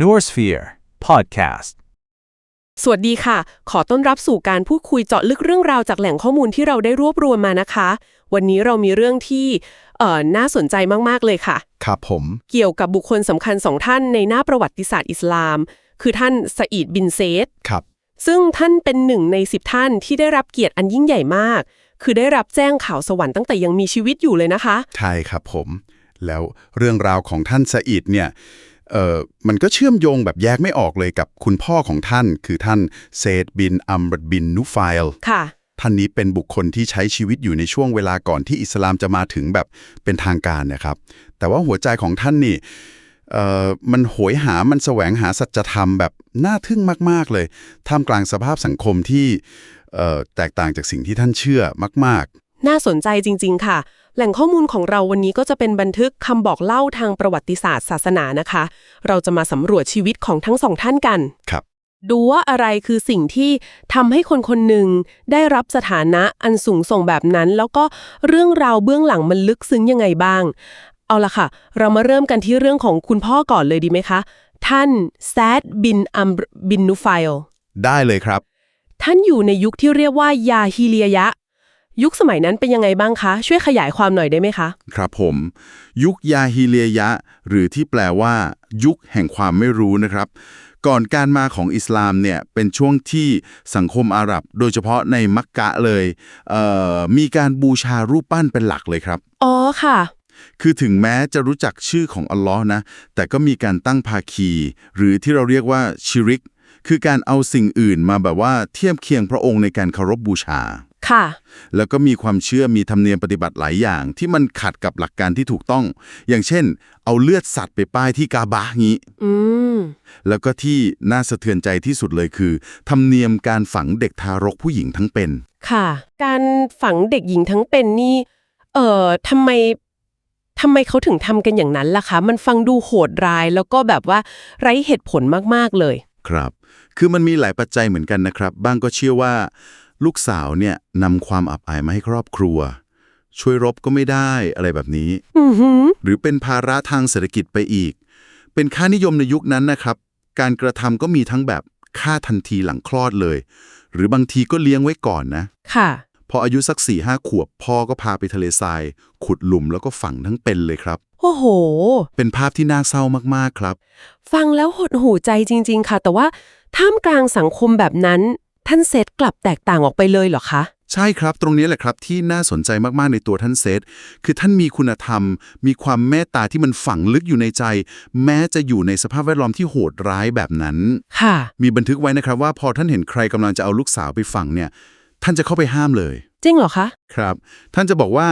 Noorsphere Podcast. สวัสดีค่ะ ขอต้อนรับสู่การพูดคุยเจาะลึกเรื่องราวจากแหล่งข้อมูลที่เราได้รวบรวมมานะคะ วันนี้เรามีเรื่องที่เอ่อน่าสนใจมาก ๆ เลยค่ะ ครับผม เกี่ยวกับบุคคลสำคัญสองท่านในหน้าประวัติศาสตร์อิสลาม คือท่านสอีดบินเซดครับ ซึ่งท่านเป็นหนึ่งในสิบท่านที่ได้รับเกียรติอันยิ่งใหญ่มาก คือได้รับแจ้งข่าวสวรรค์ตั้งแต่ยังมีชีวิตอยู่เลยนะคะ ใช่ครับผม แล้วเรื่องราวของท่านสะอิดเนี่ยเอ่อ มันก็เชื่อมโยงแบบแยกไม่ออกเลยกับคุณพ่อของท่าน คือท่านเซดบินอัมรดบินนุไฟลค่ะท่านนี้เป็นบุคคลที่ใช้ชีวิตอยู่ในช่วงเวลาก่อนที่อิสลามจะมาถึงแบบเป็นทางการนะครับ แต่ว่าหัวใจของท่านนี่เอ่อมันโหยหา มันแสวงหาสัจธรรมแบบน่าทึ่งมากๆเลย ท่ามกลางสภาพสังคมที่เอ่อแตกต่างจากสิ่งที่ท่านเชื่อมาก น่าสนใจจริง ๆ ค่ะ แหล่งข้อมูลของเราวันนี้ก็จะเป็นบันทึกคำบอกเล่าทางประวัติศาสตร์ศาสนานะคะ เราจะมาสำรวจชีวิตของทั้งสองท่านกันๆครับ ดูว่าอะไรคือสิ่งที่ทำให้คนคนหนึ่งได้รับสถานะอันสูงส่งแบบนั้น แล้วก็เรื่องราวเบื้องหลังมันลึกซึ้งยังไงบ้าง เอาละค่ะ เรามาเริ่มกันที่เรื่องของคุณพ่อก่อนเลยดีไหมคะ ท่านแซดบินอัมรบินนูไฟลได้เลยครับ ท่านอยู่ในยุคที่เรียกว่ายาฮิเลียยะ ยุคสมัยนั้นเป็นยังไงบ้างคะ ช่วยขยายความหน่อยได้ไหมคะ ครับผม ยุคยาฮิเลียยะ หรือที่แปลว่า ยุคแห่งความไม่รู้นะครับ ก่อนการมาของอิสลามเนี่ยเป็นช่วงที่สังคมอาหรับ โดยเฉพาะในมักกะเลยเอ่อมีการบูชารูปปั้นเป็นหลักเลยครับ อ๋อค่ะคือถึงแม้จะรู้จักชื่อของอัลลอฮ์นะ แต่ก็มีการตั้งภาคี หรือที่เราเรียกว่าชิริก คือการเอาสิ่งอื่นมาแบบว่าเทียบเคียงพระองค์ในการเคารพบูชา ค่ะ แล้วก็มีความเชื่อมีธรรมเนียมปฏิบัติหลายอย่าง ที่มันขัดกับหลักการที่ถูกต้อง อย่างเช่น เอาเลือดสัตว์ไปป้ายที่กาบะงี้ อืม แล้วก็ที่น่าสะเทือนใจที่สุดเลยคือ ธรรมเนียมการฝังเด็กทารกผู้หญิงทั้งเป็น ค่ะ การฝังเด็กหญิงทั้งเป็นนี่ เอ่อทำไมทำไมเขาถึงทำกันอย่างนั้นล่ะคะ มันฟังดูโหดร้าย แล้วก็แบบว่าไร้เหตุผลมากๆเลย ครับ คือมันมีหลายปัจจัยเหมือนกันนะครับ บ้างก็เชื่อว่า ลูกสาวเนี่ยนำความอับอายมาให้ครอบครัว ช่วยรบก็ไม่ได้อะไรแบบนี้ อือหือ หรือเป็นภาระทางเศรษฐกิจไปอีก เป็นค่านิยมในยุคนั้นนะครับ การกระทำก็มีทั้งแบบฆ่าทันทีหลังคลอดเลย หรือบางทีก็เลี้ยงไว้ก่อนนะ ค่ะ พออายุสัก4ี่ห้าขวบพ่อก็พาไปทะเลทราย ขุดหลุมแล้วก็ฝังทั้งเป็นเลยครับ โอ้โห เป็นภาพที่น่าเศร้ามากๆครับ ฟังแล้วหดหูใจจริง ๆ ค่ะ แต่ว่าท่ามกลางสังคมแบบนั้น ท่านเซตกลับแตกต่างออกไปเลยเหรอคะ ใช่ครับ ตรงนี้แหละครับที่น่าสนใจมากๆในตัวท่านเซธคือท่านมีคุณธรรม มีความเมตตาที่มันฝังลึกอยู่ในใจ แม้จะอยู่ในสภาพแวดล้อมที่โหดร้ายแบบนั้น ค่ะ มีบันทึกไว้นะครับว่าพอท่านเห็นใครกำลังจะเอาลูกสาวไปฝังเนี่ย ท่านจะเข้าไปห้ามเลย จริงเหรอคะ ครับ ท่านจะบอกว่า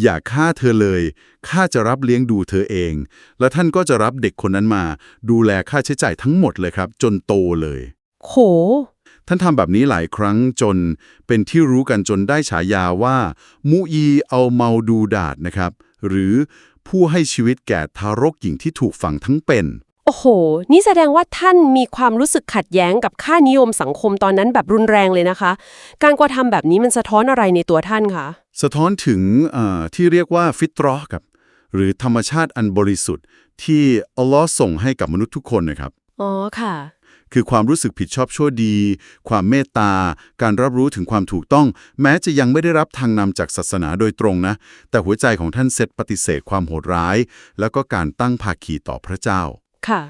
อย่าฆ่าเธอเลย ข้าจะรับเลี้ยงดูเธอเอง แล้วท่านก็จะรับเด็กคนนั้นมา ดูแลค่าใช้จ่ายทั้งหมดเลยครับ จนโตเลย โห ท่านทำแบบนี้หลายครั้งจนเป็นที่รู้กันจนได้ฉายาว่า มุอีเอาเมาดูดาดนะครับ หรือผู้ให้ชีวิตแก่ทารกหญิงที่ถูกฝังทั้งเป็น โอ้โห นี่แสดงว่าท่านมีความรู้สึกขัดแย้งกับค่านิยมสังคมตอนนั้นแบบรุนแรงเลยนะคะ การกระทำแบบนี้มันสะท้อนอะไรในตัวท่านคะสะท้อนถึงเอ่อที่เรียกว่าฟิตรอห์ครับ หรือธรรมชาติอันบริสุทธิ์ที่อัลลอฮ์ส่งให้กับมนุษย์ทุกคนนะครับ อ๋อค่ะ คือความรู้สึกผิดชอบชั่วดี ความเมตตา การรับรู้ถึงความถูกต้อง แม้จะยังไม่ได้รับทางนำจากศาสนาโดยตรงนะ แต่หัวใจของท่านเซตปฏิเสธความโหดร้าย แล้วก็การตั้งภาคีต่อพระเจ้าค่ะ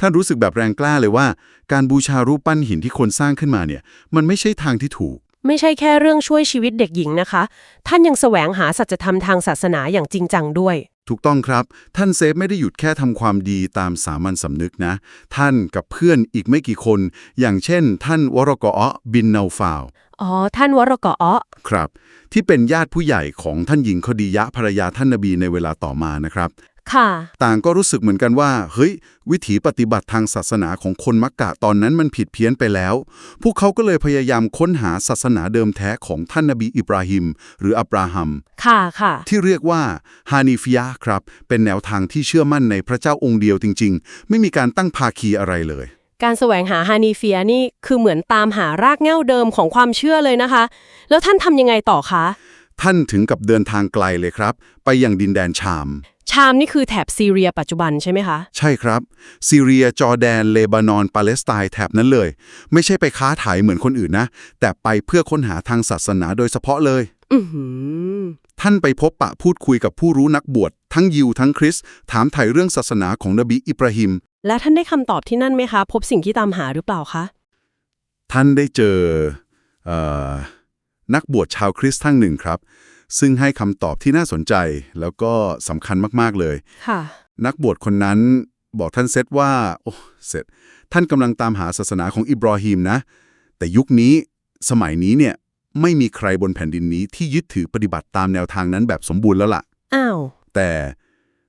ท่านรู้สึกแบบแรงกล้าเลยว่า การบูชารูปปั้นหินที่คนสร้างขึ้นมาเนี่ย มันไม่ใช่ทางที่ถูก ไม่ใช่แค่เรื่องช่วยชีวิตเด็กหญิงนะคะ ท่านยังแสวงหาสัจธรรมทางศาสนาอย่างจริงจังด้วย ถูกต้องครับ ท่านเซฟไม่ได้หยุดแค่ทำความดีตามสามัญสำนึกนะ ท่านกับเพื่อนอีกไม่กี่คน อย่างเช่น ท่านวรกอบินนาฟาวอ๋อ ท่านวรกออครับ ที่เป็นญาติผู้ใหญ่ของท่านหญิงคดียะภรรยาท่านนบีในเวลาต่อมานะครับ ค่ะ ต่างก็รู้สึกเหมือนกันว่า เฮ้ย วิถีปฏิบัติทางศาสนาของคนมักกะตอนนั้นมันผิดเพี้ยนไปแล้ว พวกเขาก็เลยพยายามค้นหาศาสนาเดิมแท้ของท่านนบีอิบราฮิม หรืออับราฮัม ค่ะค่ะ ที่เรียกว่าฮานิฟิยะห์ครับ เป็นแนวทางที่เชื่อมั่นในพระเจ้าองค์เดียวจริง ๆ ไม่มีการตั้งภาคีอะไรเลยการแสวงหาฮานีเฟียนี่คือเหมือนตามหารากเหง้าเดิมของความเชื่อเลยนะคะ แล้วท่านทำยังไงต่อคะ ท่านถึงกับเดินทางไกลเลยครับ ไปยังดินแดนชาม ชามนี่คือแถบซีเรียปัจจุบันใช่ไหมคะ ใช่ครับ ซีเรีย จอร์แดน เลบานอน ปาเลสไตน์แถบนั้นเลย ไม่ใช่ไปค้าขายเหมือนคนอื่นนะ แต่ไปเพื่อค้นหาทางศาสนาโดยเฉพาะเลย อือหือท่านไปพบปะพูดคุยกับผู้รู้นักบวชทั้งยิวทั้งคริสต์ถามไถ่เรื่องศาสนาของนบีอิบราฮิม และท่านได้คำตอบที่นั่นไหมคะ พบสิ่งที่ตามหาหรือเปล่าคะ ท่านได้เจอเออนักบวชชาวคริสต์ท่านหนึ่งครับ ซึ่งให้คำตอบที่น่าสนใจแล้วก็สำคัญมาก ๆ เลยค่ะนักบวชคนนั้นบอกท่านเซตว่า โอ้เสร็จท่านกำลังตามหาศาสนาของอิบราฮิมนะ แต่ยุคนี้สมัยนี้เนี่ยไม่มีใครบนแผ่นดินนี้ที่ยึดถือปฏิบัติตามแนวทางนั้นแบบสมบูรณ์แล้วล่ะ อ้าว แต่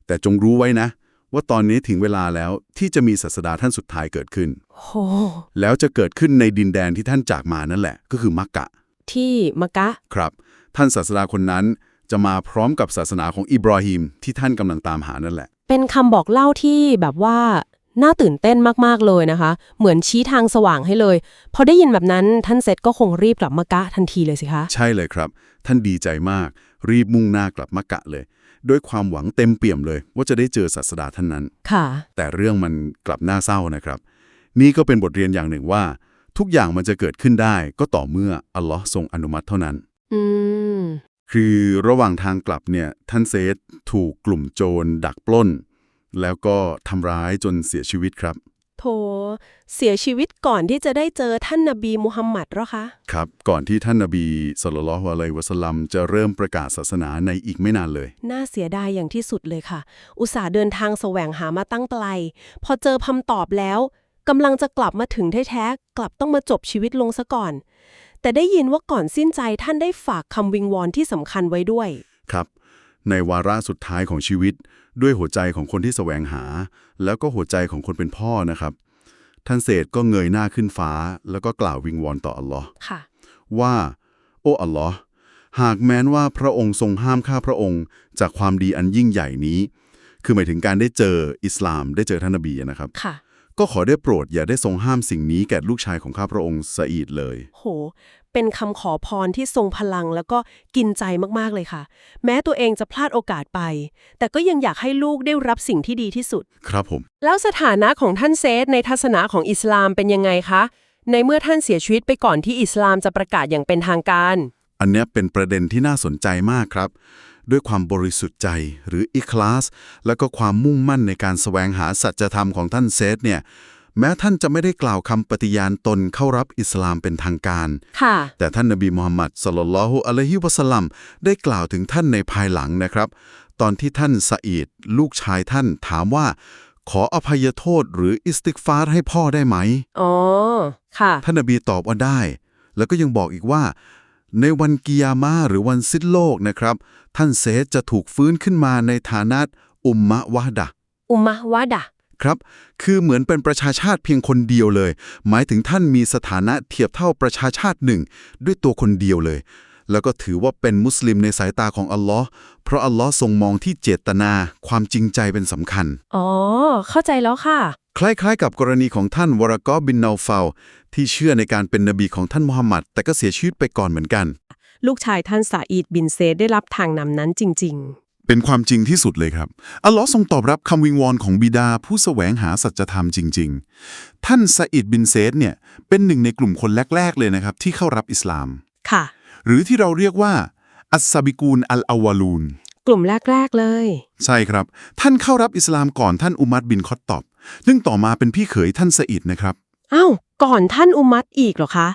แต่จงรู้ไว้นะ ว่าตอนนี้ถึงเวลาแล้วที่จะมีศาสดาท่านสุดท้ายเกิดขึ้นโหแล้วจะเกิดขึ้นในดินแดนที่ท่านจากมานั่นแหละ ก็คือมักกะ ที่มะกะ ครับ ท่านศาสดาคนนั้นจะมาพร้อมกับศาสนาของอิบราฮิมที่ท่านกำลังตามหานั่นแหละ เป็นคำบอกเล่าที่แบบว่าน่าตื่นเต้นมาก ๆ เลยนะคะ เหมือนชี้ทางสว่างให้เลย พอได้ยินแบบนั้นท่านเซตก็คงรีบกลับมะกะทันทีเลยสิคะ ใช่เลยครับ ท่านดีใจมาก รีบมุ่งหน้ากลับมักกะเลย ด้วยความหวังเต็มเปี่ยมเลย ว่าจะได้เจอศาสดาท่านนั้น ค่ะ แต่เรื่องมันกลับน่าเศร้านะครับ นี่ก็เป็นบทเรียนอย่างหนึ่งว่า ทุกอย่างมันจะเกิดขึ้นได้ก็ต่อเมื่ออัลลอฮ์ทรงอนุมัติเท่านั้น อืม คือระหว่างทางกลับเนี่ยท่านเซธถูกกลุ่มโจรดักปล้น แล้วก็ทำร้ายจนเสียชีวิตครับ โถเสียชีวิตก่อนที่จะได้เจอท่านนบีมุฮัมมัดเหรอคะครับ ก่อนที่ท่านนบีสุลต่านละฮ์อะลัยฮิวะสัลลัมจะเริ่มประกาศศาสนาในอีกไม่นานเลย น่าเสียดายอย่างที่สุดเลยค่ะ อุตส่าห์เดินทางแสวงหามาตั้งไกล พอเจอคำตอบแล้วกำลังจะกลับมาถึงแท้ๆกลับต้องมาจบชีวิตลงซะก่อน แต่ได้ยินว่าก่อนสิ้นใจท่านได้ฝากคำวิงวอนที่สำคัญไว้ด้วย ครับ ในวาระสุดท้ายของชีวิต ด้วยหัวใจของคนที่แสวงหา แล้วก็หัวใจของคนเป็นพ่อนะครับ ท่านเศษก็เงยหน้าขึ้นฟ้า แล้วก็กล่าววิงวอนต่ออัลลอฮ์ค่ะว่า โอ้อัลลอฮ์หากแม้นว่าพระองค์ทรงห้ามข้าพระองค์ จากความดีอันยิ่งใหญ่นี้ คือหมายถึงการได้เจออิสลามได้เจอท่านนบีนะครับค่ะ ก็ขอได้โปรดอย่าได้ทรงห้ามสิ่งนี้แก่ลูกชายของข้าพระองค์ซะอีดเลย โห เป็นคำขอพรที่ทรงพลังแล้วก็กินใจมากๆเลยค่ะ แม้ตัวเองจะพลาดโอกาสไป แต่ก็ยังอยากให้ลูกได้รับสิ่งที่ดีที่สุด ครับผม แล้วสถานะของท่านเซธในทัศนะของอิสลามเป็นยังไงคะ ในเมื่อท่านเสียชีวิตไปก่อนที่อิสลามจะประกาศอย่างเป็นทางการ อันเนี้ยเป็นประเด็นที่น่าสนใจมากครับ ด้วยความบริสุทธิ์ใจหรืออิคลาส แล้วก็ความมุ่งมั่นในการแสวงหาสัจธรรมของท่านเซธเนี่ยแม้ท่านจะไม่ได้กล่าวคำปฏิญาณตนเข้ารับอิสลามเป็นทางการค่ะแต่ท่านนบีมูฮัมมัดสลลัลลอฮุอะลัยฮิวะสัลลัมได้กล่าวถึงท่านในภายหลังนะครับ ตอนที่ท่านสะอีดลูกชายท่านถามว่า ขออภัยโทษหรืออิสติกฟาร์ให้พ่อได้ไหมอ๋อค่ะ ท่านนบีตอบว่าได้ แล้วก็ยังบอกอีกว่า ในวันกิยามาหรือวันสิ้นโลกนะครับ ท่านเซธจะถูกฟื้นขึ้นมาในฐานะอุมมะวะดะ อุมมะวะดะ ครับ คือเหมือนเป็นประชาชาติเพียงคนเดียวเลย หมายถึงท่านมีสถานะเทียบเท่าประชาชาติหนึ่ง ด้วยตัวคนเดียวเลย แล้วก็ถือว่าเป็นมุสลิมในสายตาของอัลลอฮ์เพราะอัลลอฮ์ทรงมองที่เจตนา ความจริงใจเป็นสำคัญ อ๋อ เข้าใจแล้วค่ะ คล้ายๆ กับกรณีของท่านวรากอบินนาฟาลที่เชื่อในการเป็นนบีของท่านมุฮัมมัดแต่ก็เสียชีวิตไปก่อนเหมือนกัน ลูกชายท่านซาอีดบินเซดได้รับทางนำนั้นจริงเป็นความจริงที่สุดเลยครับ อัลลอฮ์ทรงตอบรับคำวิงวอนของบิดาผู้แสวงหาสัจธรรมจริง ๆ ท่านซาอิดบินเซดเนี่ยเป็นหนึ่งในกลุ่มคนแรก ๆ เลยนะครับที่เข้ารับอิสลามๆค่ะ หรือที่เราเรียกว่าอัสซาบิกูนอัลอาวาลูน กลุ่มแรก ๆ เลย ใช่ครับ ท่านเข้ารับอิสลามก่อนท่านอุมัดบินคอตตอบ ซึ่งต่อมาเป็นพี่เขยท่านซาอิดนะครับ อ้าวก่อนท่านอุมัตอีกเหรอคะ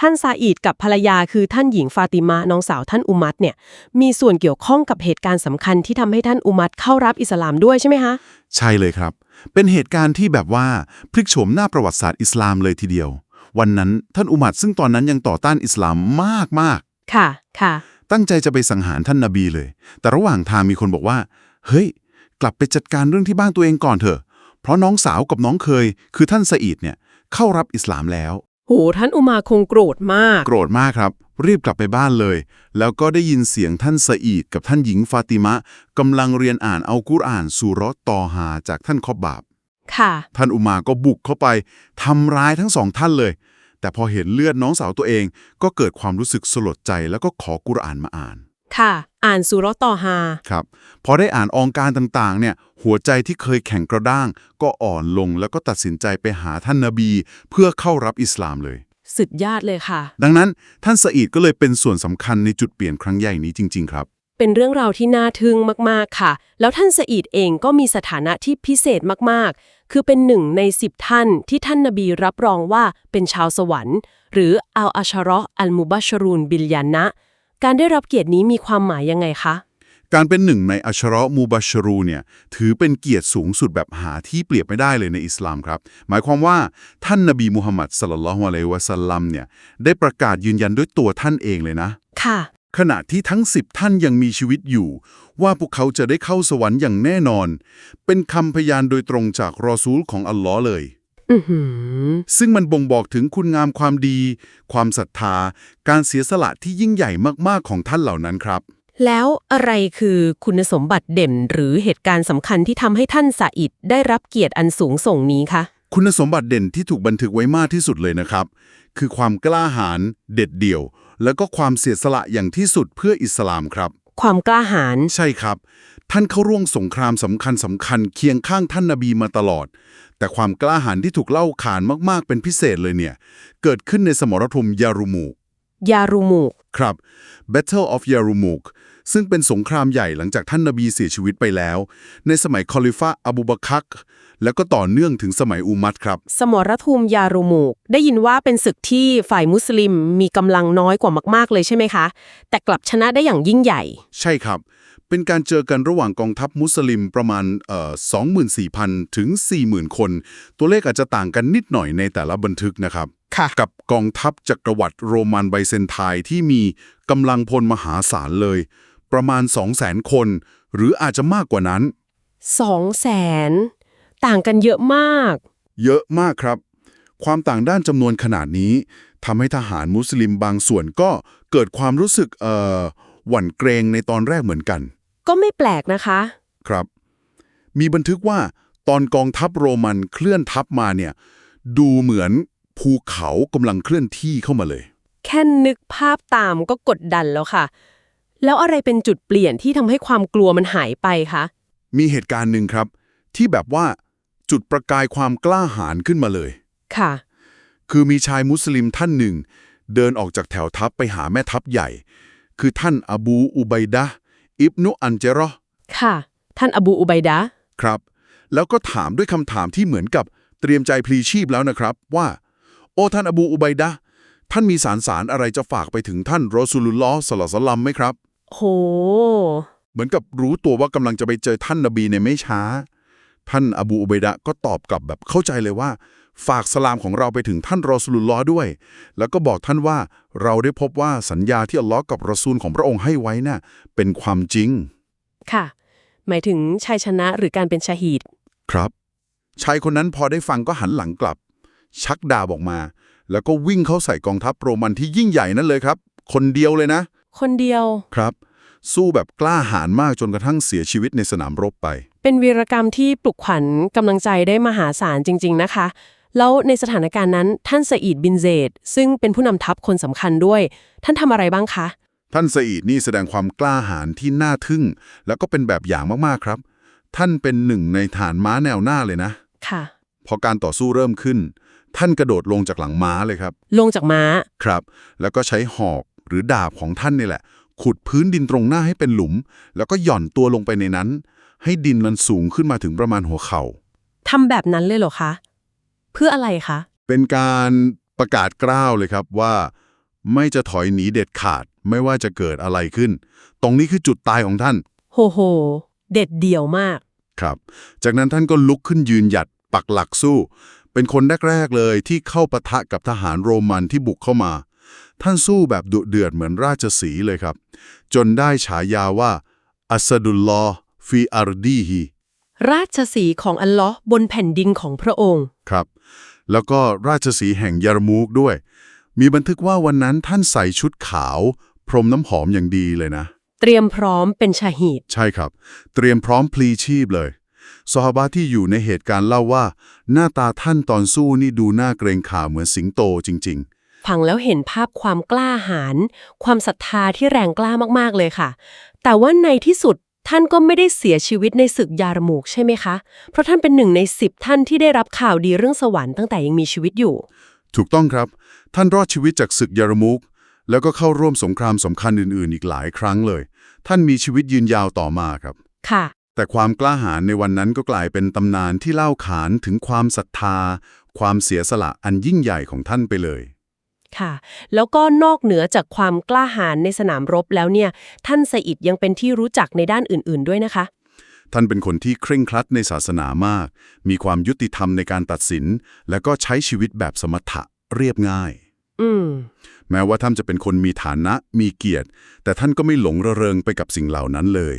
ท่านซาอีดกับภรรยาคือท่านหญิงฟาติมาน้องสาวท่านอุมัตเนี่ยมีส่วนเกี่ยวข้องกับเหตุการณ์สำคัญที่ทำให้ท่านอุมัตเข้ารับอิสลามด้วยใช่ไหมคะ ใช่เลยครับ เป็นเหตุการณ์ที่แบบว่าพลิกโฉมหน้าประวัติศาสตร์อิสลามเลยทีเดียว วันนั้นท่านอุมัดซึ่งตอนนั้นยังต่อต้านอิสลามมากมากค่ะค่ะ ๆตั้งใจจะไปสังหารท่านนาบีเลย แต่ระหว่างทางมีคนบอกว่า เฮ้ย กลับไปจัดการเรื่องที่บ้านตัวเองก่อนเถอะ เพราะน้องสาวกับน้องเคย คือท่านสะอีดเนี่ยเข้ารับอิสลามแล้ว โห ท่านอุมาคงโกรธมาก โกรธมากครับ รีบกลับไปบ้านเลย แล้วก็ได้ยินเสียงท่านสะอีดกับท่านหญิงฟาติมะกำลังเรียนอ่านอัลกุรอานสุเราะห์ตอฮาจากท่านคอบบาบค่ะ ท่านอุมาก็บุกเข้าไปทำร้ายทั้งสองท่านเลย แต่พอเห็นเลือดน้องสาวตัวเองก็เกิดความรู้สึกสลดใจแล้วก็ขอกุรอานมาอ่าน ค่ะ อ่านสุเราะห์ตอฮาครับพอได้อ่านองค์การต่างๆ เนี่ยหัวใจที่เคยแข็งกระด้าง ก็อ่อนลงแล้วก็ตัดสินใจไปหาท่านนาบี เพื่อเข้ารับอิสลามเลย สุดยอดเลยค่ะ ดังนั้นท่านสอีดก็เลยเป็นส่วนสำคัญในจุดเปลี่ยนครั้งใหญ่นี้จริง ๆ ครับ เป็นเรื่องราวที่น่าทึ่งมากๆค่ะ แล้วท่านสอีดเองก็มีสถานะที่พิเศษมากๆ คือเป็นหนึ่งในสิบท่านที่ท่านนบีรับรองว่าเป็นชาวสวรรค์ หรืออัลอาชารออัลมุบัชรูนบิลยานะ การได้รับเกียรตินี้มีความหมายยังไงคะ การเป็นหนึ่งในอัชเราะห์มูบัชรูเนี่ยถือเป็นเกียรติสูงสุดแบบหาที่เปรียบไม่ได้เลยในอิสลามครับ หมายความว่าท่านนบีมูฮัมมัดสลลัลลอฮุอะลัยฮิวะสัลลัมเนี่ยได้ประกาศยืนยันด้วยตัวท่านเองเลยนะ ค่ะ ขณะที่ทั้ง 10 ท่านยังมีชีวิตอยู่ ว่าพวกเขาจะได้เข้าสวรรค์อย่างแน่นอน เป็นคำพยานโดยตรงจากรอซูลของอัลลอฮ์เลยอือหือ ซึ่งมันบ่งบอกถึงคุณงามความดี ความศรัทธา การเสียสละที่ยิ่งใหญ่มากๆของท่านเหล่านั้นครับ แล้วอะไรคือคุณสมบัติเด่นหรือเหตุการณ์สำคัญที่ทำให้ท่านซาอิดได้รับเกียรติอันสูงส่งนี้คะ คุณสมบัติเด่นที่ถูกบันทึกไว้มากที่สุดเลยนะครับ คือความกล้าหาญเด็ดเดี่ยว แล้วก็ความเสียสละอย่างที่สุดเพื่ออิสลามครับ ความกล้าหาญใช่ครับ ท่านเข้าร่วมสงครามสำคัญสำคัญเคียงข้างท่านนาบีมาตลอด แต่ความกล้าหาญที่ถูกเล่าขานมากๆเป็นพิเศษเลยเนี่ย เกิดขึ้นในสมรภูมิยารุมูก ยารูมูก ครับ Battle of Yarmouk ซึ่งเป็นสงครามใหญ่หลังจากท่านนบีเสียชีวิตไปแล้ว ในสมัยคอลิฟะอบูบักรักแล้วก็ต่อเนื่องถึงสมัยอุมัดครับ สมรภูมิยารูมูก ได้ยินว่าเป็นศึกที่ฝ่ายมุสลิมมีกำลังน้อยกว่ามาก ๆ เลยใช่ไหมคะ แต่กลับชนะได้อย่างยิ่งใหญ่ ใช่ครับ เป็นการเจอกันระหว่างกองทัพมุสลิมประมาณเอ่อ24,000 ถึง 40,000 คน ตัวเลขอาจจะต่างกันนิดหน่อยในแต่ละบันทึกนะครับ ค่ะ กับกองทัพจักรวรรดิโรมันไบเซนไทน์ที่มีกำลังพลมหาศาลเลย ประมาณ 200,000คน หรืออาจจะมากกว่านั้นสองแสนต่างกันเยอะมาก เยอะมากครับ ความต่างด้านจำนวนขนาดนี้ทำให้ทหารมุสลิมบางส่วนก็เกิดความรู้สึกเอ่อหวั่นเกรงในตอนแรกเหมือนกัน ก็ไม่แปลกนะคะ ครับ มีบันทึกว่าตอนกองทัพโรมันเคลื่อนทัพมาเนี่ย ดูเหมือน ภูเขากำลังเคลื่อนที่เข้ามาเลย แค่นึกภาพตามก็กดดันแล้วค่ะ แล้วอะไรเป็นจุดเปลี่ยนที่ทำให้ความกลัวมันหายไปคะมีเหตุการณ์หนึ่งครับ ที่แบบว่าจุดประกายความกล้าหาญขึ้นมาเลย ค่ะ คือมีชายมุสลิมท่านหนึ่ง เดินออกจากแถวทัพไปหาแม่ทัพใหญ่ คือท่านอบูอุบัยดะห์อิบนุอันเจรอห์ค่ะ ท่านอบูอุบัยดะห์ครับ แล้วก็ถามด้วยคำถามที่เหมือนกับเตรียมใจพลีชีพแล้วนะครับว่า โอ้ท่านอบูอุบัยดะห์ท่านมีสารสารอะไรจะฝากไปถึงท่านรอซูลุลลอฮ์สลัลลอฮุอะลัยฮิวะซัลลัมไหมครับ โห เหมือนกับรู้ตัวว่ากำลังจะไปเจอท่านนบีในไม่ช้า ท่านอบูอุบัยดะห์ก็ตอบกลับแบบเข้าใจเลยว่า ฝากสลามของเราไปถึงท่านรอซูลุลลอฮ์ด้วย แล้วก็บอกท่านว่าเราได้พบว่าสัญญาที่อัลลอฮ์กับรอซูลของพระองค์ให้ไว้น่ะเป็นความจริง ค่ะ หมายถึงชัยชนะหรือการเป็นชาฮีดครับชายคนนั้นพอได้ฟังก็หันหลังกลับ ชักดาบออกมา แล้วก็วิ่งเข้าใส่กองทัพโรมันที่ยิ่งใหญ่นั่นเลยครับ คนเดียวเลยนะ คนเดียวครับ สู้แบบกล้าหาญมากจนกระทั่งเสียชีวิตในสนามรบไป เป็นวีรกรรมที่ปลุกขวัญกำลังใจได้มหาศาลจริง ๆ นะคะ แล้วในสถานการณ์นั้นท่านสอีดบินเซดซึ่งเป็นผู้นำทัพคนสำคัญด้วย ท่านทำอะไรบ้างคะ ท่านสอีดนี่แสดงความกล้าหาญที่น่าทึ่ง แล้วก็เป็นแบบอย่างมากๆครับ ท่านเป็นหนึ่งในฐานม้าแนวหน้าเลยนะ ค่ะ พอการต่อสู้เริ่มขึ้น ท่านกระโดดลงจากหลังม้าเลยครับ ลงจากม้า ครับ แล้วก็ใช้หอกหรือดาบของท่านนี่แหละ ขุดพื้นดินตรงหน้าให้เป็นหลุม แล้วก็หย่อนตัวลงไปในนั้น ให้ดินมันสูงขึ้นมาถึงประมาณหัวเข่าทำแบบนั้นเลยเหรอคะ เพื่ออะไรคะ เป็นการประกาศกล้าวเลยครับว่า ไม่จะถอยหนีเด็ดขาดไม่ว่าจะเกิดอะไรขึ้น ตรงนี้คือจุดตายของท่าน โหโห เด็ดเดี่ยวมาก ครับ จากนั้นท่านก็ลุกขึ้นยืนหยัดปักหลักสู้ เป็นคนแรก ๆ เลยที่เข้าปะทะกับทหารโรมันที่บุกเข้ามา ท่านสู้แบบดุเดือดเหมือนราชสีห์เลยครับ จนได้ฉายาว่า อัสดุลลอฮ์ฟีอาร์ดีฮีราชสีห์ของอัลลอฮ์บนแผ่นดินของพระองค์ครับ แล้วก็ราชสีห์แห่งยารมูกด้วย มีบันทึกว่าวันนั้นท่านใส่ชุดขาว พรมน้ำหอมอย่างดีเลยนะ เตรียมพร้อมเป็นชาฮีดใช่ครับ เตรียมพร้อมพลีชีพเลย ซอฮาบะที่อยู่ในเหตุการณ์เล่าว่า หน้าตาท่านตอนสู้นี่ดูน่าเกรงขามเหมือนสิงโตจริงฟังแล้วเห็นภาพความกล้าหาญความศรัทธาที่แรงกล้ามากๆเลยค่ะ แต่ว่าในที่สุดท่านก็ไม่ได้เสียชีวิตในศึกยาระมูกใช่ไหมคะ เพราะท่านเป็นหนึ่งในสิบท่านที่ได้รับข่าวดีเรื่องสวรรค์ตั้งแต่ยังมีชีวิตอยู่ ถูกต้องครับ ท่านรอดชีวิตจากศึกยารมุก แล้วก็เข้าร่วมสงครามสำคัญอื่นๆ อีกหลายครั้งเลย ท่านมีชีวิตยืนยาวต่อมาครับ ค่ะ แต่ความกล้าหาญในวันนั้นก็กลายเป็นตำนานที่เล่าขานถึงความศรัทธา ความเสียสละอันยิ่งใหญ่ของท่านไปเลย ค่ะ แล้วก็นอกเหนือจากความกล้าหาญในสนามรบแล้วเนี่ย ท่านสอิดยังเป็นที่รู้จักในด้านอื่น ๆ ด้วยนะคะ ท่านเป็นคนที่เคร่งครัดในศาสนามาก มีความยุติธรรมในการตัดสิน และก็ใช้ชีวิตแบบสมถะเรียบง่าย อืม แม้ว่าท่านจะเป็นคนมีฐานะ มีเกียรติ แต่ท่านก็ไม่หลงระเริงไปกับสิ่งเหล่านั้นเลย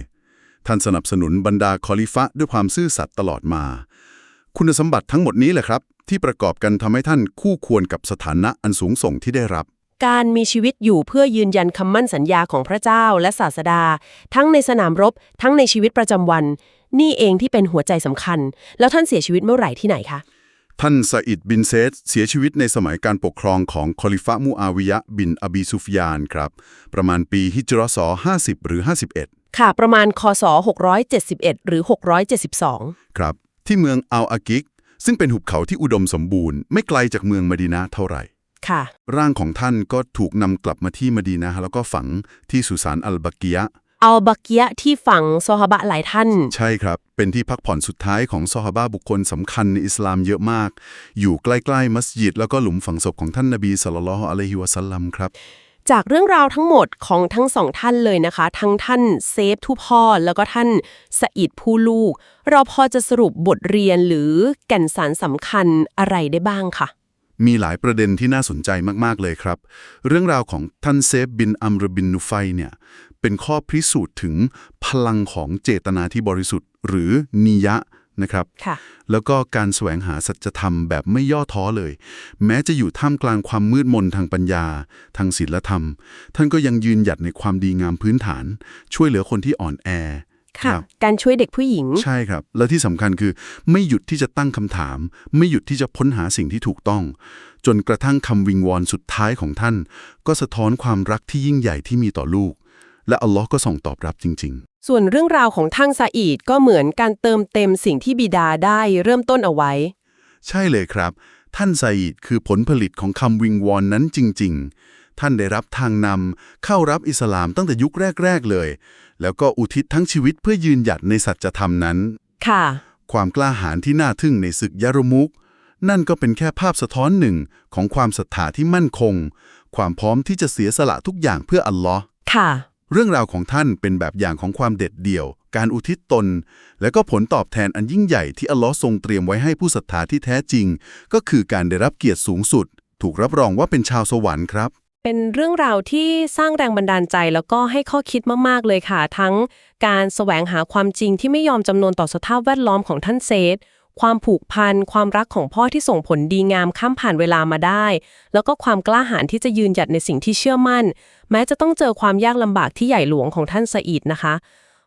ท่านสนับสนุนบรรดาคอลิฟะด้วยความซื่อสัตย์ตลอดมา คุณสมบัติทั้งหมดนี้แหละครับ ที่ประกอบกันทำให้ท่านคู่ควรกับสถานะอันสูงส่งที่ได้รับการมีชีวิตอยู่เพื่อยืนยันคำมั่นสัญญาของพระเจ้าและศาสดา ทั้งในสนามรบ ทั้งในชีวิตประจำวัน นี่เองที่เป็นหัวใจสำคัญ แล้วท่านเสียชีวิตเมื่อไหร่ที่ไหนคะ ท่านซาอิดบินเซดเสียชีวิตในสมัยการปกครองของคอลิฟะมูอาวิยะห์บินอบีซุฟยานครับ ประมาณปีฮิจรัส50 หรือ 51 ค่ะ ประมาณคศ 671 หรือ 672 ครับ ที่เมืองอัลอากิก ซึ่งเป็นหุบเขาที่อุดมสมบูรณ์ ไม่ไกลจากเมืองมะดีนะเท่าไหร่ ค่ะ ร่างของท่านก็ถูกนำกลับมาที่มะดีนะห์แล้วก็ฝังที่สุสานอัลบักียะห์เอาบักเกียะที่ฝังซอฮาบะหลายท่าน ใช่ครับ เป็นที่พักผ่อนสุดท้ายของซอฮาบะบุคคลสำคัญในอิสลามเยอะมาก อยู่ใกล้ๆมัสยิดแล้วก็หลุมฝังศพของท่านนบีศ็อลลัลลอฮุอะลัยฮิวะซัลลัมครับ จากเรื่องราวทั้งหมดของทั้งสองท่านเลยนะคะ ทั้งท่านเซฟทุพ่อ แล้วก็ท่านสอิดผู้ลูก เราพอจะสรุปบทเรียนหรือแก่นสารสำคัญอะไรได้บ้างคะมีหลายประเด็นที่น่าสนใจมาก ๆ เลยครับ เรื่องราวของท่านเซฟบินอัมรบินนุไฟเนี่ย เป็นข้อพิสูจน์ถึงพลังของเจตนาที่บริสุทธิ์ หรือนิยะ นะครับค่ะแล้วก็การแสวงหาสัจธรรมแบบไม่ย่อท้อเลย แม้จะอยู่ท่ามกลางความมืดมนทางปัญญา ทางศีลธรรม ท่านก็ยังยืนหยัดในความดีงามพื้นฐาน ช่วยเหลือคนที่อ่อนแอค่ะครับการช่วยเด็กผู้หญิง ใช่ครับ และที่สำคัญคือ ไม่หยุดที่จะตั้งคำถาม ไม่หยุดที่จะค้นหาสิ่งที่ถูกต้อง จนกระทั่งคำวิงวอนสุดท้ายของท่าน ก็สะท้อนความรักที่ยิ่งใหญ่ที่มีต่อลูก และอัลลอฮ์ก็ส่งตอบรับจริง ส่วนเรื่องราวของท่านซาอีดก็เหมือนการเติมเต็มสิ่งที่บิดาได้เริ่มต้นเอาไว้ๆใช่เลยครับ ท่านไซอิดคือผลผลิตของคำวิงวอนนั้นจริง ๆ ท่านได้รับทางนำเข้ารับอิสลามตั้งแต่ยุคแรก ๆ เลย แล้วก็อุทิศทั้งชีวิตเพื่อยืนหยัดในสัจธรรมนั้น ค่ะ ความกล้าหาญที่น่าทึ่งในศึกยารมุก นั่นก็เป็นแค่ภาพสะท้อนหนึ่งของความศรัทธาที่มั่นคง ความพร้อมที่จะเสียสละทุกอย่างเพื่ออัลลอฮ์ค่ะ เรื่องราวของท่านเป็นแบบอย่างของความเด็ดเดี่ยว การอุทิศตน และก็ผลตอบแทนอันยิ่งใหญ่ที่อัลลอฮ์ทรงเตรียมไว้ให้ผู้ศรัทธาที่แท้จริง ก็คือการได้รับเกียรติสูงสุด ถูกรับรองว่าเป็นชาวสวรรค์ครับ เป็นเรื่องราวที่สร้างแรงบันดาลใจแล้วก็ให้ข้อคิดมาก ๆ เลยค่ะ ทั้งการแสวงหาความจริงที่ไม่ยอมจำนวนต่อสภาพแวดล้อมของท่านเซธ ความผูกพัน ความรักของพ่อที่ส่งผลดีงามข้ามผ่านเวลามาได้ แล้วก็ความกล้าหาญที่จะยืนหยัดในสิ่งที่เชื่อมั่น แม้จะต้องเจอความยากลำบากที่ใหญ่หลวงของท่านสะอีดนะคะ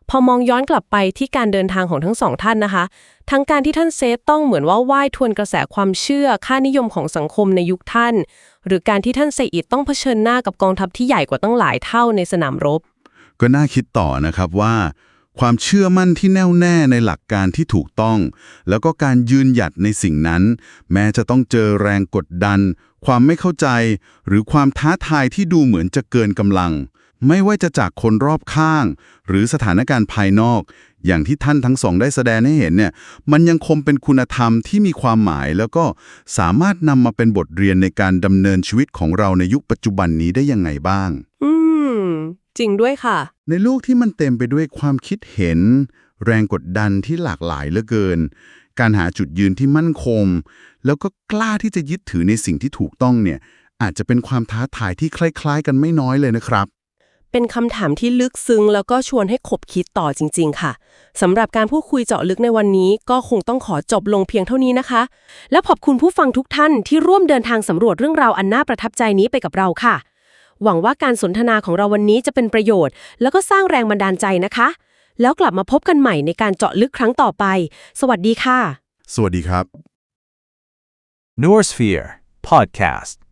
พอมองย้อนกลับไปที่การเดินทางของทั้งสองท่านนะคะ ทั้งการที่ท่านเซธต้องเหมือนว่าว่ายทวนกระแสความเชื่อ ค่านิยมของสังคมในยุคท่าน หรือการที่ท่านเซอิดต้องเผชิญหน้ากับกองทัพที่ใหญ่กว่าตั้งหลายเท่าในสนามรบ ก็น่าคิดต่อนะครับว่า ความเชื่อมั่นที่แน่วแน่ในหลักการที่ถูกต้อง แล้วก็การยืนหยัดในสิ่งนั้น แม้จะต้องเจอแรงกดดัน ความไม่เข้าใจ หรือความท้าทายที่ดูเหมือนจะเกินกำลัง ไม่ว่าจะจากคนรอบข้าง หรือสถานการณ์ภายนอก อย่างที่ท่านทั้งสองได้แสดงให้เห็นเนี่ย มันยังคงเป็นคุณธรรมที่มีความหมายแล้วก็สามารถนำมาเป็นบทเรียนในการดำเนินชีวิตของเราในยุคปัจจุบันนี้ได้ยังไงบ้าง จริงด้วยค่ะ ในโลกที่มันเต็มไปด้วยความคิดเห็น แรงกดดันที่หลากหลายเหลือเกิน การหาจุดยืนที่มั่นคง แล้วก็กล้าที่จะยึดถือในสิ่งที่ถูกต้องเนี่ย อาจจะเป็นความท้าทายที่คล้ายๆ กันไม่น้อยเลยนะครับ เป็นคำถามที่ลึกซึ้งแล้วก็ชวนให้ขบคิดต่อจริง ๆ ค่ะสำหรับการพูดคุยเจาะลึกในวันนี้ ก็คงต้องขอจบลงเพียงเท่านี้นะคะ และขอบคุณผู้ฟังทุกท่านที่ร่วมเดินทางสำรวจเรื่องราวอันน่าประทับใจนี้ไปกับเราค่ะ หวังว่าการสนทนาของเราวันนี้จะเป็นประโยชน์ แล้วก็สร้างแรงบันดาลใจนะคะ แล้วกลับมาพบกันใหม่ในการเจาะลึกครั้งต่อไป สวัสดีค่ะ สวัสดีครับ Noorsphere Podcast.